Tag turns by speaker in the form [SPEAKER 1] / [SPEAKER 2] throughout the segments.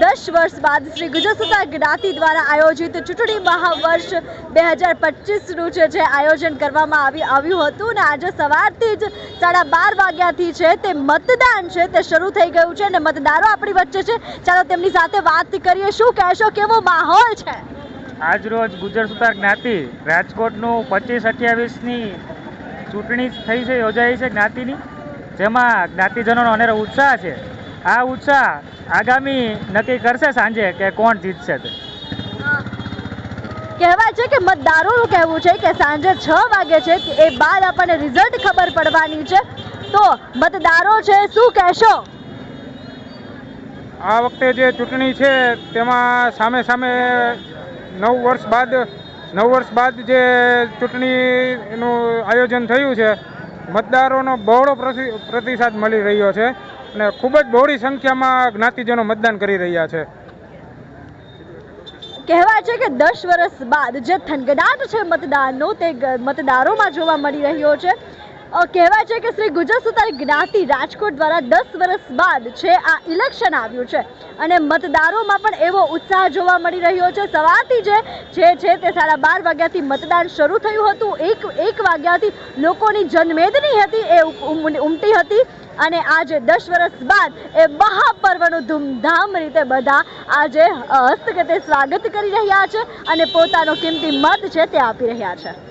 [SPEAKER 1] દસ વર્ષ બાદ શ્રી ગુજરાત જ્ઞાતિ દ્વારા આયોજિત ચૂંટણી મહાવર્ષ બે હજાર પચીસનું જે આયોજન કરવામાં આવી આવ્યું હતું અને આજે સવારથી જ સાડા બાર વાગ્યાથી છે, તે મતદાન છે, તે શરૂ થઈ ગયું છે અને મતદારો આપણી વચ્ચે છે. ચાલો તેમની સાથે વાત કરીએ, શું કહેશો, કેવો માહોલ છે?
[SPEAKER 2] આજરોજ ગુજરાત ગુજર સુતાર જ્ઞાતિ રાજકોટનું પચીસ અઠ્યાવીસની ચૂંટણી થઈ છે યોજાઈ છે જ્ઞાતિની જેમાં જ્ઞાતિજનોનો અનેરો ઉત્સાહ છે. આ ઉત્સાહ આગામી નક્કી કરશે સાંજે કે કોણ જીતશે તે.
[SPEAKER 1] કહેવાય છે કે મતદારોનું કહેવું છે કે સાંજે છ વાગે છે એ બાદ આપણને રિઝલ્ટ ખબર પડવાની છે. તો મતદારો છે શું કહેશો?
[SPEAKER 3] આ વખતે જે ચૂંટણી છે તેમાં સામે સામે નવ વર્ષ બાદ નવ વર્ષ બાદ જે ચૂંટણીનું આયોજન થયું છે, મતદારોનો બહોળો પ્રતિ- પ્રતિસાદ મળી રહ્યો છે અને ખૂબ જ બહોળી સંખ્યામાં જ્ઞાતિજનો મતદાન કરી રહ્યા છે.
[SPEAKER 1] કહેવાય છે કે દસ વર્ષ બાદ જે થનગડાટ છે મતદાનનો તે મતદારોમાં જોવા મળી રહ્યો છે. કહેવાય છે કે શ્રી ગુજર સુતાર જ્ઞાતિ રાજકોટ દ્વારા દસ વર્ષ બાદ છે આ ઇલેક્શન આવ્યું છે. અને મતદારોમાં પણ એવો ઉત્સાહ જોવા મળી રહ્યો છે. સવારથી જે જે છે તે સાડા બાર વાગ્યાથી મતદાન શરૂ થયું હતું. એક એક વાગ્યાથી લોકોની જનમેદની હતી, એ ઉમ- ઉમ- ઉમટી હતી. અને આજે દસ વર્ષ બાદ એ મહાપર્વનું ધૂમધામ રીતે બધા આજે હસ્તગતે સ્વાગત કરી રહ્યા છે અને પોતાનો કિંમતી મત છે તે આપી રહ્યા છે.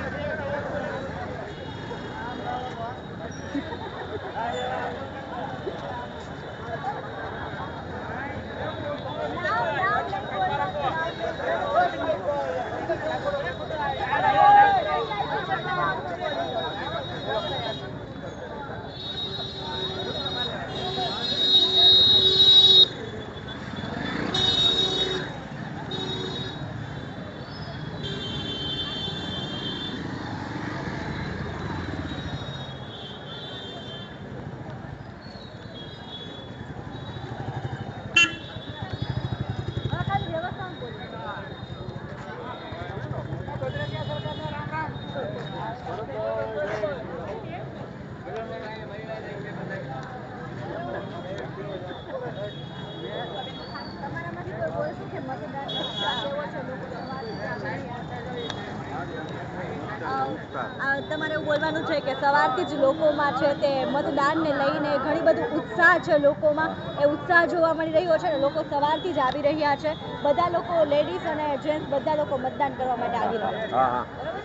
[SPEAKER 1] તમારે એવું બોલવાનું છે કે સવારથી જ લોકોમાં છે તે મતદાનને લઈને ઘણી બધું ઉત્સાહ છે લોકોમાં. એ ઉત્સાહ જોવા મળી રહ્યો છે અને લોકો સવારથી જ આવી રહ્યા છે. બધા લોકો લેડીઝ અને જેન્ટ્સ બધા લોકો મતદાન કરવા માટે આવી રહ્યા છે.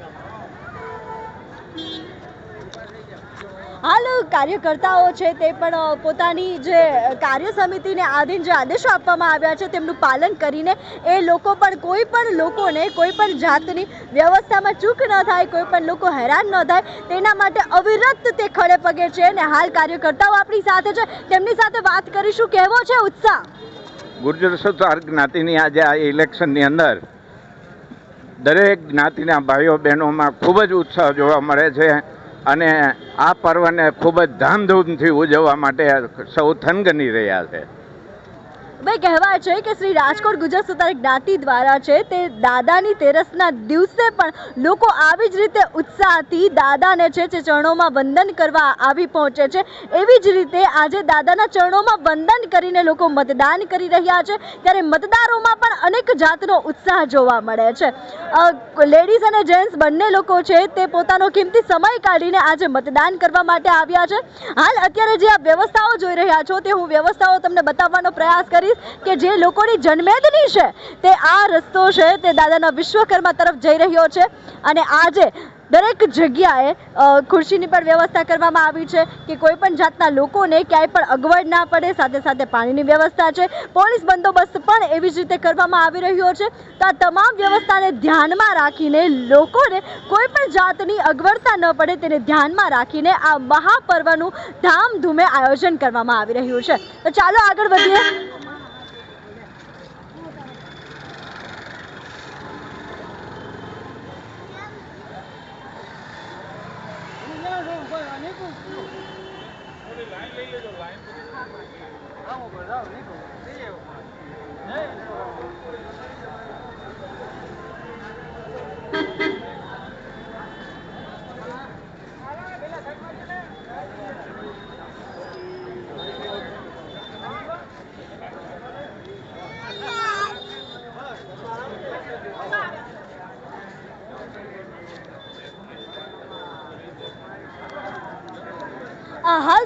[SPEAKER 1] હાલ કાર્યકર્તાઓ છે તે પણ પોતાની જે કાર્ય સમિતિને આધીન જે આદેશો આપવામાં આવ્યા છે તેમનું પાલન કરીને એ લોકો પણ કોઈ પણ લોકોને, કોઈ પણ જાતની વ્યવસ્થામાં ચૂક ન થાય, કોઈ પણ લોકો હેરાન ન થાય, તેના માટે અવિરત તે ખડે પગે છે અને હાલ કાર્યકર્તાઓ આપણી સાથે છે. તેમની સાથે વાત કરીશું. કેવો છે ઉત્સાહ?
[SPEAKER 4] ગુર્જર સુધાર જ્ઞાતિની આજે આ ઇલેક્શનની અંદર દરેક જ્ઞાતિના ભાઈઓ બહેનોમાં ખૂબ જ ઉત્સાહ જોવા મળે છે. અને આ પર્વને ખૂબ જ ધામધૂમથી ઉજવવા માટે સૌ થનગની રહ્યા છે.
[SPEAKER 1] ભાઈ કહેવાય છે કે શ્રી રાજકોટ ગુજરાત સુધાર જ્ઞાતિ દ્વારા છે તે દાદાની તેરસના દિવસે પણ લોકો આવી જ રીતે ઉત્સાહથી દાદાને છે જે ચરણોમાં વંદન કરવા આવી પહોંચે છે. એવી જ રીતે આજે દાદાના ચરણોમાં વંદન કરીને લોકો મતદાન કરી રહ્યા છે. ત્યારે મતદારોમાં પણ અનેક જાતનો ઉત્સાહ જોવા મળે છે. લેડીઝ અને જેન્ટ્સ બંને લોકો છે તે પોતાનો કિંમતી સમય કાઢીને આજે મતદાન કરવા માટે આવ્યા છે. હાલ અત્યારે જે આ વ્યવસ્થાઓ જોઈ રહ્યા છો તે હું વ્યવસ્થાઓ તમને બતાવવાનો પ્રયાસ કરીશ. કે જે લોકોની જન્મેદની છે, તે આ રસ્તો છે, તે દાદાના વિશ્વકર્મા તરફ જઈ રહ્યો છે. અને આજે દરેક જગ્યાએ ખુરશીની પણ વ્યવસ્થા કરવામાં આવી છે કે કોઈ પણ જાતના લોકોને ક્યાંય પણ અગવડ ના પડે, સાથે સાથે પાણીની વ્યવસ્થા છે. પોલીસ બંદોબસ્ત પણ એવી જ રીતે કરવામાં આવી રહ્યો છે. તો આ તમામ વ્યવસ્થાને ધ્યાનમાં રાખીને લોકોને કોઈ પણ જાતની અગવડતા ન પડે, તેને ધ્યાનમાં રાખીને આ મહાપર્વનું ધામધૂમે આયોજન કરવામાં આવી રહ્યું છે. તો ચાલો આગળ વધીએ. 猫?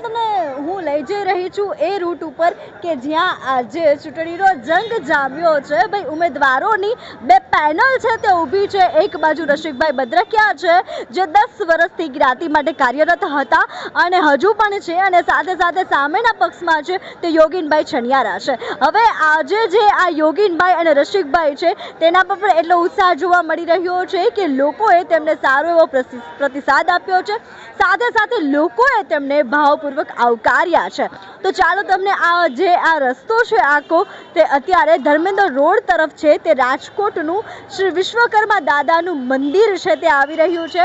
[SPEAKER 1] હાલ તમને હું લઈ જઈ રહી છું એ રૂટ ઉપર કે જ્યાં આજે ચૂંટણીનો જંગ જામ્યો છે. ભાઈ, ઉમેદવારોની બે પેનલ છે તે ઊભી છે. એક બાજુ રસિકભાઈ બદ્રકિયા છે, જે દસ વર્ષથી જ્ઞાતિ માટે કાર્યરત હતા અને હજુ પણ છે અને સાથે સાથે સામેના પક્ષમાં છે તે યોગીનભાઈ છણિયારા છે. હવે આજે જે આ યોગીનભાઈ અને રસિકભાઈ છે, તેના પર પણ એટલો ઉત્સાહ જોવા મળી રહ્યો છે કે લોકોએ તેમને સારો એવો પ્રતિ- પ્રતિસાદ આપ્યો છે. સાથે સાથે લોકોએ તેમને ભાવપૂર્વક આવકાર્યા છે. તો ચાલો તમને આ જે આ રસ્તો છે આખો, તે અત્યારે ધર્મેન્દ્ર રોડ તરફ છે, તે રાજકોટનું શ્રી વિશ્વકર્મા દાદાનું મંદિર છે તે આવી રહ્યું છે.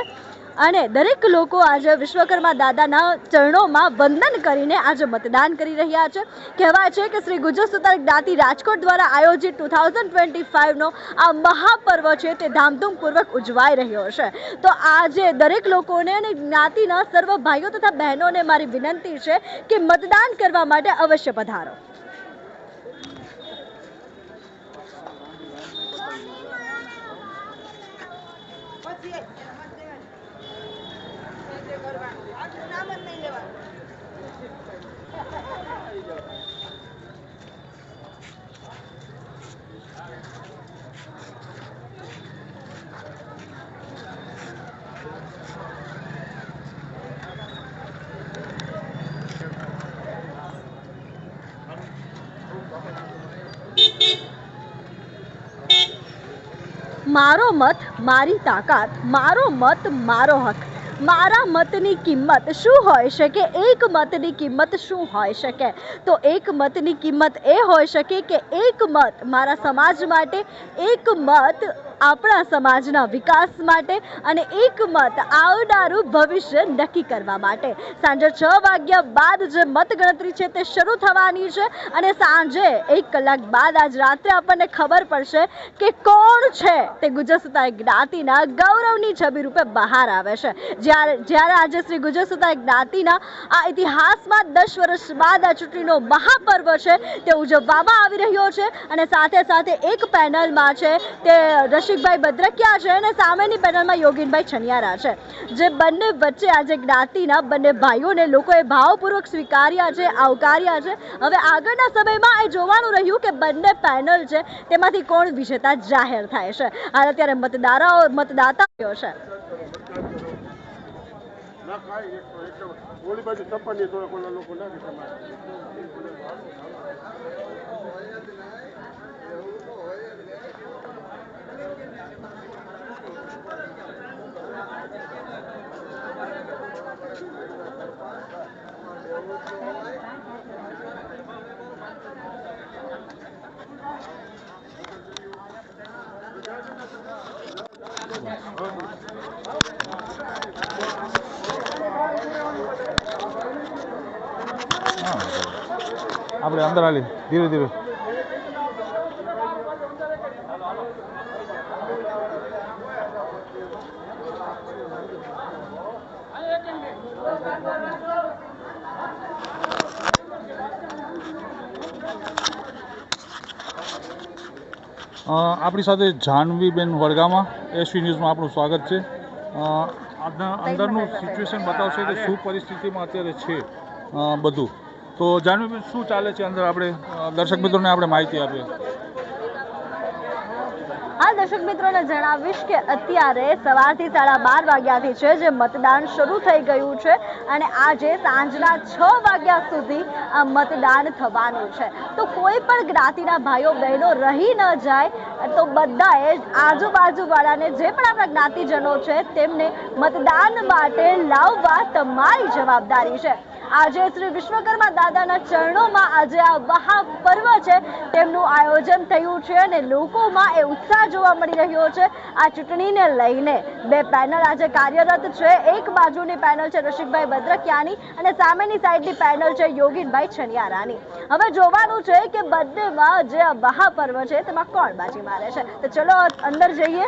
[SPEAKER 1] અને દરેક લોકો આજે વિશ્વકર્મા દાદાના ચરણોમાં વંદન કરીને આજે મતદાન કરી રહ્યા છે. કહેવાય છે કે શ્રી ગુજર સુતાર જ્ઞાતિ રાજકોટ દ્વારા આયોજિત ટુ થાઉઝન્ડ ટ્વેન્ટી ફાઇવનો આ મહાપર્વ છે તે ધામધૂમપૂર્વક ઉજવાઈ રહ્યો છે. તો આજે દરેક લોકોને અને જ્ઞાતિના સર્વ ભાઈઓ તથા બહેનોને મારી વિનંતી છે કે મતદાન કરવા માટે અવશ્ય પધારો. Get મારો મત, મારી તાકાત, મારો મત, મારો હક. મારા મતની કિંમત શું હોઈ શકે? એક મતની કિંમત શું હોઈ શકે? તો એક મતની કિંમત એ હોઈ શકે કે એક મત મારા સમાજ માટે, એક મત આપણા સમાજના વિકાસ માટે અને એક મત આવનારું ભવિષ્ય નક્કી કરવા માટે. સાંજે છ વાગ્યા બાદ જે મતગણતરી છે તે શરૂ થવાની છે અને સાંજે એક કલાક બાદ આજ રાત્રે આપણને ખબર પડશે કે કોણ છે તે ગુજરાત સુતાર જ્ઞાતિના ગૌરવની છબી રૂપે બહાર આવે છે. જ્યારે જ્યારે આજે શ્રી ગુજર સુતાર જ્ઞાતિના આ ઇતિહાસમાં દસ વર્ષ બાદ આ ચૂંટણીનો મહાપર્વ છે તે ઉજવવામાં આવી રહ્યો છે અને સાથે સાથે એક પેનલમાં છે તે રસિકભાઈ ભદ્રકિયા છે અને સામેની પેનલમાં યોગીનભાઈ છનિયારા છે. જે બંને વચ્ચે આજે જ્ઞાતિના બંને ભાઈઓને લોકોએ ભાવપૂર્વક સ્વીકાર્યા છે, આવકાર્યા છે. હવે આગળના સમયમાં એ જોવાનું રહ્યું કે બંને પેનલ છે, તેમાંથી કોણ વિજેતા જાહેર થાય છે. હાલ અત્યારે મતદારાઓ, મતદાતાઓ છે.
[SPEAKER 5] ના ખાય એક ઓલી બાજુ થોડા કોલા લોકો નાખે
[SPEAKER 6] આપણે અંદર હાલી ધીરે ધીરે. આપણી સાથે જાહ્નવીબેન વડગામાં એસવી ન્યૂઝમાં આપણું સ્વાગત છે. અંદરનું સિચ્યુએશન બતાવશે કે શું પરિસ્થિતિમાં અત્યારે છે બધું. તો જાહ્નવીબેન શું ચાલે છે અંદર આપણે દર્શક મિત્રોને આપણે માહિતી આપીએ.
[SPEAKER 1] હા, દર્શક મિત્રોને જણાવીશ કે અત્યારે સવારથી સાડા બાર વાગ્યાથી છે, જે મતદાન શરૂ થઈ ગયું છે અને આજે સાંજના છ વાગ્યા સુધી આ મતદાન થવાનું છે. તો કોઈ પણ જ્ઞાતિના ભાઈઓ, બહેનો રહી ન જાય, તો બધાએ આજુબાજુવાળાને જે પણ આપણા જ્ઞાતિજનો છે, તેમને મતદાન માટે લાવવા તમારી જવાબદારી છે. આજે શ્રી વિશ્વકર્મા દાદાના ચરણોમાં આજે આ મહાપર્વ છે. તેમનું આયોજન થયું છે અને લોકોમાં એ ઉત્સાહ જોવા મળી રહ્યો છે. આ ચૂંટણીને લઈને બે પેનલ આજે કાર્યરત છે. એક બાજુની પેનલ છે રસિકભાઈ ભદ્રકિયાની અને સામેની સાઈડની પેનલ છે યોગીનભાઈ છનિયારાની. હવે જોવાનું છે કે બંનેમાં જે આ મહાપર્વ છે તેમાં કોણ બાજી મારે છે. તો ચલો અંદર જઈએ.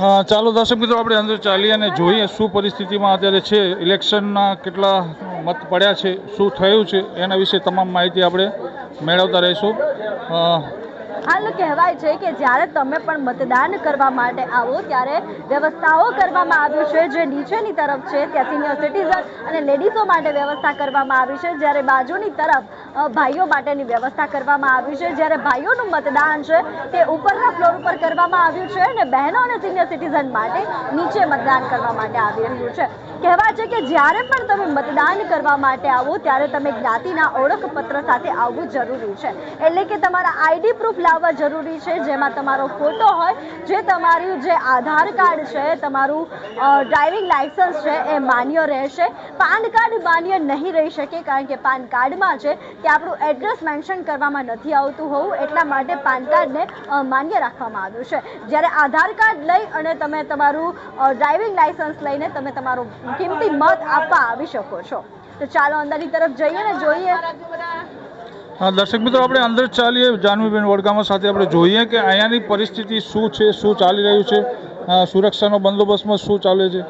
[SPEAKER 6] ચાલો દર્શક મિત્રો, આપણે અંદર ચાલીએ અને જોઈએ શું પરિસ્થિતિમાં અત્યારે છે. ઇલેક્શનના કેટલા મત પડ્યા છે, શું થયું છે, એના વિશે તમામ માહિતી આપણે મેળવતા રહીશું.
[SPEAKER 1] હાલ કહેવાય છે કે જ્યારે તમે પણ મતદાન કરવા માટે આવો, ત્યારે વ્યવસ્થાઓ કરવામાં આવી છે. જે નીચેની તરફ છે ત્યાં સિનિયર સિટીઝન અને લેડીઝો માટે વ્યવસ્થા કરવામાં આવી છે. જ્યારે બાજુની તરફ ભાઈઓ માટેની વ્યવસ્થા કરવામાં આવી છે. જ્યારે ભાઈઓનું મતદાન છે, તે ઉપરના ફ્લોર ઉપર કરવામાં આવ્યું છે અને બહેનો અને સિનિયર સિટીઝન માટે નીચે મતદાન કરવા માટે આવી રહ્યું છે. કહેવાય છે કે જ્યારે પણ તમે મતદાન કરવા માટે આવો, ત્યારે તમે જ્ઞાતિના ઓળખપત્ર સાથે આવવું જરૂરી છે. એટલે કે તમારા આઈડી પ્રૂફ લાવવા જરૂરી છે. જેમાં તમારો ફોટો હોય, જે તમારું જે આધાર કાર્ડ છે, તમારું ડ્રાઇવિંગ લાઇસન્સ છે, એ માન્ય રહેશે. પાન કાર્ડ માન્ય નહીં રહી શકે, કારણ કે પાન કાર્ડમાં છે કે આપણું એડ્રેસ મેન્શન કરવામાં નથી આવતું હોવું, એટલા માટે પાન કાર્ડને માન્ય રાખવામાં આવ્યું છે. જ્યારે આધાર કાર્ડ લઈ અને તમે તમારું ડ્રાઇવિંગ લાઇસન્સ લઈને તમે તમારો કિંમતી મત આપવા આવી શકો છો. તો ચાલો અંદરની તરફ જઈએ ને જોઈએ.
[SPEAKER 6] હા, દર્શક મિત્રો, આપણે અંદર ચાલીએ. જાનવીબેન વડગામા સાથે આપણે જોઈએ કે અહીંયાની પરિસ્થિતિ શું છે, શું ચાલી રહ્યું છે? સુરક્ષાનો બંદોબસ્તમાં શું ચાલે છે?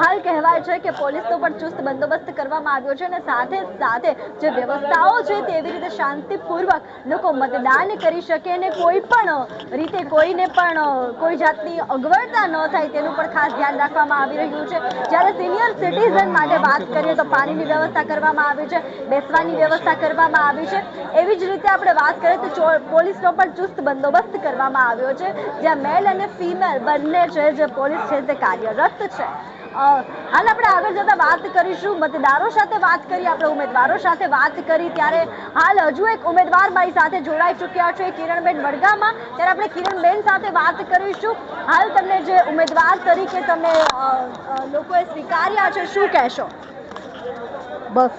[SPEAKER 1] હાલ કહેવાય છે કે પોલીસનો પણ ચુસ્ત બંદોબસ્ત કરવામાં આવ્યો છે અને સાથે સાથે જે વ્યવસ્થાઓ છે તેવી રીતે શાંતિપૂર્વક લોકો મતદાન કરી શકે અને કોઈ પણ રીતે કોઈને પણ કોઈ જાતની અગવડતા ન થાય તેનું પણ ખાસ ધ્યાન રાખવામાં આવી રહ્યું છે. જ્યારે સિનિયર સિટીઝન માટે વાત કરીએ તો પાણીની વ્યવસ્થા કરવામાં આવી છે, બેસવાની વ્યવસ્થા કરવામાં આવી છે. એવી જ રીતે આપણે વાત કરીએ તો પોલીસનો પણ ચુસ્ત બંદોબસ્ત કરવામાં આવ્યો છે. જ્યાં મેલ અને ફિમેલ બંને છે જે પોલીસ છે તે કાર્યરત છે. હાલ આપણે આગળ જતા વાત કરીશું. મતદારો સાથે વાત કરી, આપણે ઉમેદવારો સાથે વાત કરી. ત્યારે હાલ હજુ એક ઉમેદવાર મારી સાથે જોડાઈ ચૂક્યા છે, કિરણબેન વડગામાં. ત્યારે આપણે કિરણબેન સાથે વાત કરીશું. હાલ તમને જે ઉમેદવાર તરીકે તમે લોકોએ સ્વીકાર્યા છે, શું કહેશો?
[SPEAKER 7] બસ.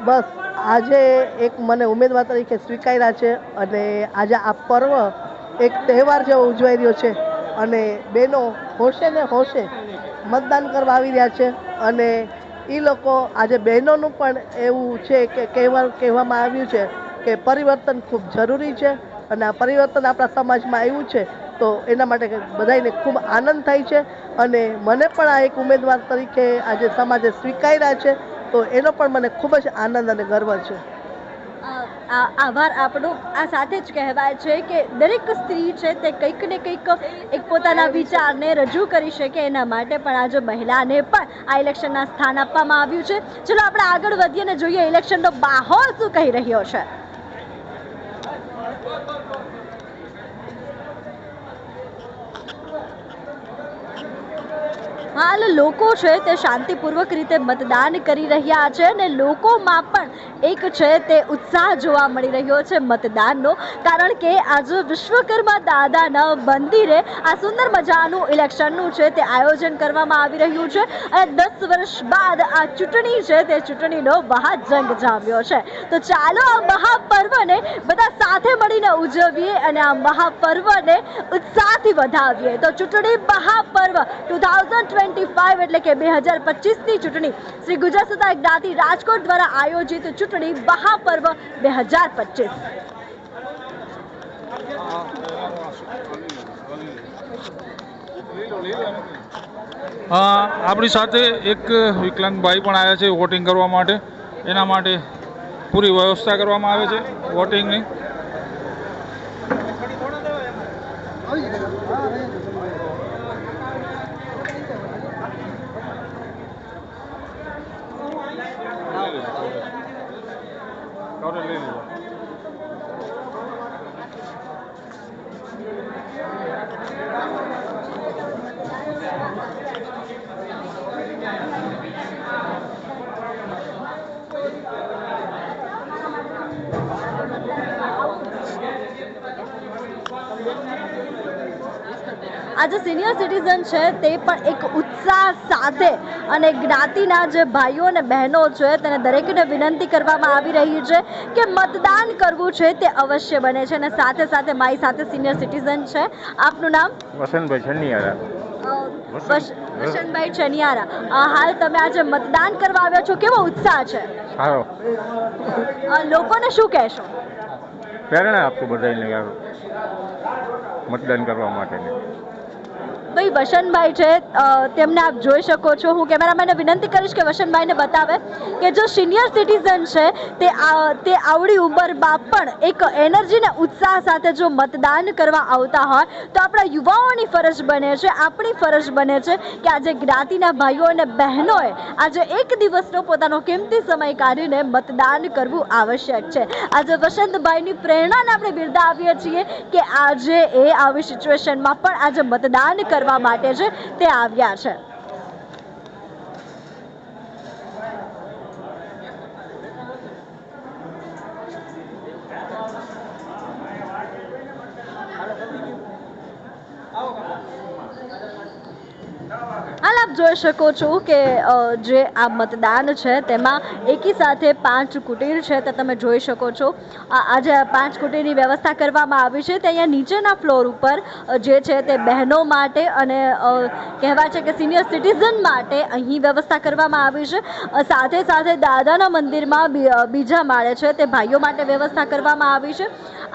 [SPEAKER 7] બસ. આજે એક મને ઉમેદવાર તરીકે સ્વીકાર્યા છે અને આજે આ પર્વ એક તહેવાર જેવો ઉજવાઈ રહ્યો છે અને બહેનો હોશે ને હોશે મતદાન કરવા આવી રહ્યા છે અને એ લોકો આજે બહેનોનું પણ એવું છે કે કહેવા કહેવામાં આવ્યું છે કે પરિવર્તન ખૂબ જરૂરી છે અને આ પરિવર્તન આપણા સમાજમાં આવ્યું છે તો એના માટે બધાને ખૂબ આનંદ થાય છે અને મને પણ આ એક ઉમેદવાર તરીકે આજે સમાજે સ્વીકાર્યા છે તો એનો પણ મને ખૂબ જ આનંદ અને ગર્વ છે.
[SPEAKER 1] આભાર આપણો આ સાથે જ કહેવાય છે કે દરેક સ્ત્રી છે તે કંઈક ને કંઈક એક પોતાના વિચારને રજૂ કરી શકે એના માટે પણ આજે મહિલાને પણ આ ઇલેક્શનના સ્થાન આપવામાં આવ્યું છે. ચલો આપણે આગળ વધીએ ને જોઈએ ઇલેક્શનનો માહોલ શું કહી રહ્યો છે. હાલ લોકો છે તે શાંતિપૂર્વક રીતે મતદાન કરી રહ્યા છે અને લોકોમાં પણ એક છે તે ઉત્સાહ જોવા મળી રહ્યો છે મતદાનનો. કારણ કે આજે વિશ્વકર્મા દાદાના મંદિરે આ સુંદર મજાનું ઇલેક્શનનું છે તે આયોજન કરવામાં આવી રહ્યું છે અને દસ વર્ષ બાદ આ ચૂંટણી છે તે ચૂંટણીનો મહાજંગ જામ્યો છે. તો ચાલો આ મહાપર્વને બધા સાથે મળીને ઉજવીએ અને આ મહાપર્વને ઉત્સાહથી વધાવીએ. તો ચૂંટણી મહાપર્વ ટુ થાઉઝન્ડ ટ્વેન્ટી એટલે કે બે હજાર પચીસની ચૂંટણી. શ્રી ગુજરાત સત્તા જ્ઞાતિ રાજકોટ દ્વારા આયોજિત ચૂંટણી મહાપર્વ બે હજાર પચીસ.
[SPEAKER 6] આપણી સાથે એક વિકલાંગ ભાઈ પણ આવ્યા છે વોટિંગ કરવા માટે. એના માટે પૂરી વ્યવસ્થા કરવામાં આવે છે વોટિંગની
[SPEAKER 1] આજે સિનિયર સિટીઝન છે તે પણ એક ઉત્સાહ સાથે અને જ્ઞાતિના જે ભાઈઓ અને બહેનો છે તેને દરેકને વિનંતી કરવામાં આવી રહી છે કે મતદાન કરવું છે તે અવશ્ય બને છે અને સાથે સાથે મારી સાથે સિનિયર સિટીઝન છે. આપનું નામ?
[SPEAKER 3] વસંતભાઈ
[SPEAKER 1] છનિયારા વસંતભાઈ ચનિયારા હાલ તમે આજે મતદાન કરવા આવ્યા છો. કેવો ઉત્સાહ છે?
[SPEAKER 3] સારો.
[SPEAKER 1] લોકોને શું કહેશો?
[SPEAKER 3] પ્રેરણા આપશું બધાને મતદાન કરવા માટેની.
[SPEAKER 1] ભાઈ, વસંતભાઈ છે તેમને આપ જોઈ શકો છો. હું કેમેરામેનને વિનંતી કરીશ કે વસંતભાઈને બતાવે કે જો સિનિયર સિટીઝન છે, તે તે આવડી ઉંમરમાં પણ એક એનર્જીના ઉત્સાહ સાથે જો મતદાન કરવા આવતા હોય, તો આપણા યુવાઓની ફરજ બને છે, આપણી ફરજ બને છે કે આજે જ્ઞાતિના ભાઈઓ અને બહેનોએ આજે એક દિવસનો પોતાનો કિંમતી સમય કાઢીને મતદાન કરવું આવશ્યક છે. આજે વસંતભાઈની પ્રેરણાને આપણે બિરદાવીએ છીએ કે આજે એ આવી સિચ્યુએશનમાં પણ આજે મતદાન કરવા માટે છે તે આવ્યા છે. હાલ આપ જોઈ શકો છો કે જે આ મતદાન છે તેમાં એકી સાથે પાંચ કુટીર છે તે તમે જોઈ શકો છો. આજે પાંચ કુટીરની વ્યવસ્થા કરવામાં આવી છે. તે અહીંયા નીચેના ફ્લોર ઉપર જે છે તે બહેનો માટે અને કહેવાય છે કે સિનિયર સિટીઝન માટે અહીં વ્યવસ્થા કરવામાં આવી છે. સાથે સાથે દાદાના મંદિરમાં બીજા માળે છે તે ભાઈઓ માટે વ્યવસ્થા કરવામાં આવી છે.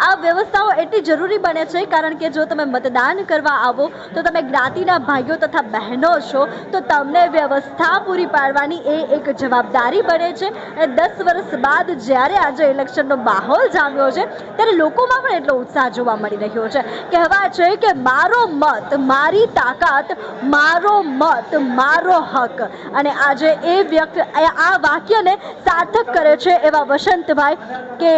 [SPEAKER 1] આ વ્યવસ્થાઓ એટલી જરૂરી બને છે, કારણ કે જો તમે મતદાન કરવા આવો, તો તમે જ્ઞાતિના ભાઈઓ તથા બહેનો છો, તો તમને વ્યવસ્થા પૂરી પાડવાની એ એક જવાબદારી બને છે. અને દસ વર્ષ બાદ જ્યારે આજે ઇલેક્શનનો માહોલ જામ્યો છે, ત્યારે લોકોમાં પણ એટલો ઉત્સાહ જોવા મળી રહ્યો છે. કહેવાય છે કે મારો મત, મારી તાકાત, મારો મત, મારો હક. અને આજે એ વ્યક્ત આ વાક્યને સાર્થક કરે છે એવા વસંતભાઈ કે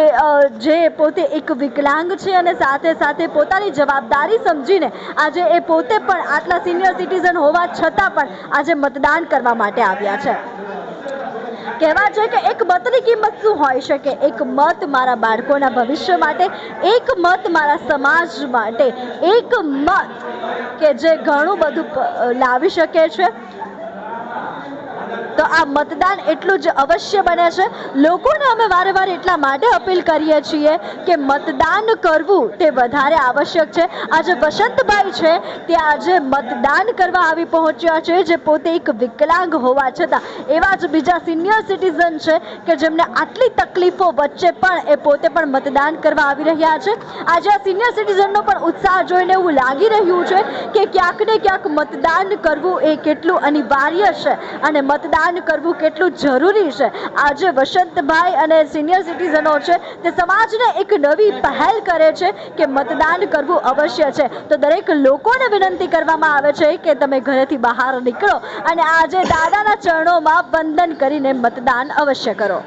[SPEAKER 1] જે પોતે એક વિકલાંગ છે અને સાથે સાથે પોતાની જવાબદારી સમજીને આજે એ પોતે પણ આટલા સિનિયર સિટીઝન હોવા છતાં પણ આજે મતદાન કરવા માટે આવ્યા છે. કહેવા છે કે એક મતની કિંમત શું હોઈ શકે? એક મત મારા બાળકોના ભવિષ્ય માટે, એક મત મારા સમાજ માટે, એક મત કે જે ઘણું બધું લાવી શકે છે. તો આ મતદાન એટલું જ અવશ્ય બને છે. લોકોને અમે વારે વારે એટલા માટે અપીલ કરીએ છીએ કે મતદાન કરવું તે વધારે આવશ્યક છે. આજે વસંતભાઈ છે, તે આજે મતદાન કરવા આવી પહોંચ્યા છે, જે પોતે એક વિકલાંગ હોવા છતાં. એવા જ બીજા સિનિયર સિટીઝન છે કે જેમને આટલી તકલીફો વચ્ચે પણ એ પોતે પણ મતદાન કરવા આવી રહ્યા છે. આજે આ સિનિયર સિટીઝનનો પણ ઉત્સાહ જોઈને એવું લાગી રહ્યું છે કે ક્યાંક ને ક્યાંક મતદાન કરવું એ કેટલું અનિવાર્ય છે. અને મતદાન કરવું કેટલું જરૂરી છે? આજે વસંતભાઈ અને સિનિયર સિટીઝનો છે, તે સમાજને એક નવી પહેલ કરે છે કે મતદાન કરવું અવશ્ય છે. તો દરેક લોકોને વિનંતી કરવામાં આવે છે કે તમે ઘરેથી બહાર નીકળો અને આજે દાદાના ચરણોમાં વંદન કરીને મતદાન અવશ્ય કરો.